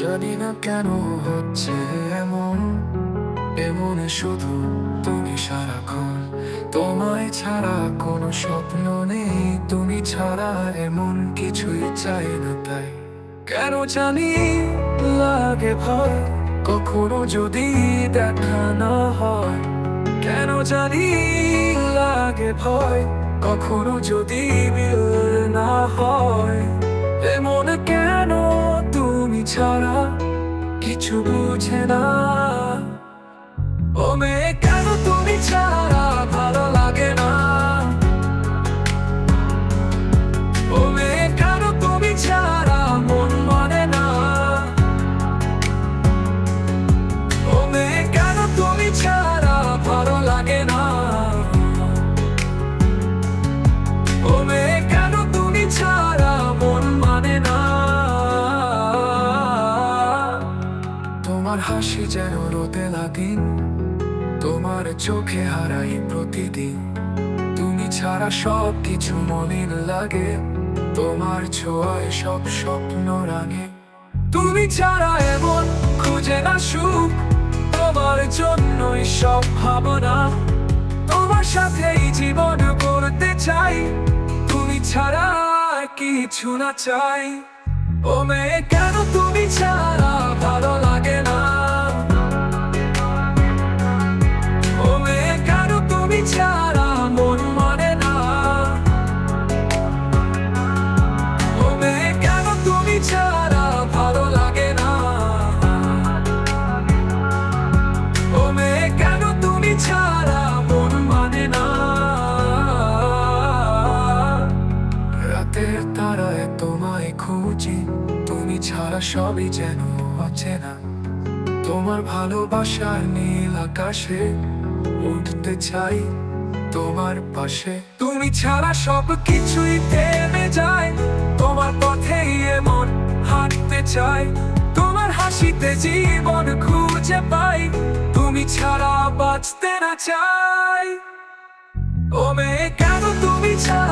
জানি না কেন হচ্ছে এমন। এমনে শুধু তুমি সারাক্ষণ। তোমায় ছাড়া কোনো স্বপ্ন নেই। তুমি ছাড়া এমন কিছুই চাই না তাই। কেন জানি লাগে ভয়। কখনো যদি দেখা না হয়। কেন জানি লাগে ভয়। কখনো যদি বিল না হয়। ছাড়া কিছু বুঝে না। ও মেয়ে কেন তুমি ছাড়া? তোমার হাসি যেন রোদে লাগিন, তোমার চোখে হারাই প্রতিদিন। তুমি ছাড়া সব কিছু মলিন লাগে, তোমার ছোঁয়ায় সব স্বপ্ন রাঙে। তুমি ছাড়া এমন খুঁজে না সুখ, তোমার জন্যই সব ভাবনা। তোমার সাথেই জীবন করতে চাই, তুমি ছাড়া কিছু না চাই। ও মেয়ে, কেন তুমি খুঁজি, তুমি ছাড়া সবই যেন অচেনা। তোমার ভালোবাসার নীল আকাশে উঠতে চাই তোমার পাশে। তুমি ছাড়া সব কিছুই থেমে যায়, তোমার পথেই এমন হাঁটতে চাই। তোমার হাসিতে জীবন খুঁজে পাই, তুমি ছাড়া বাঁচতে না চাই। ও মেয়ে, কেন তুমি ছাড়া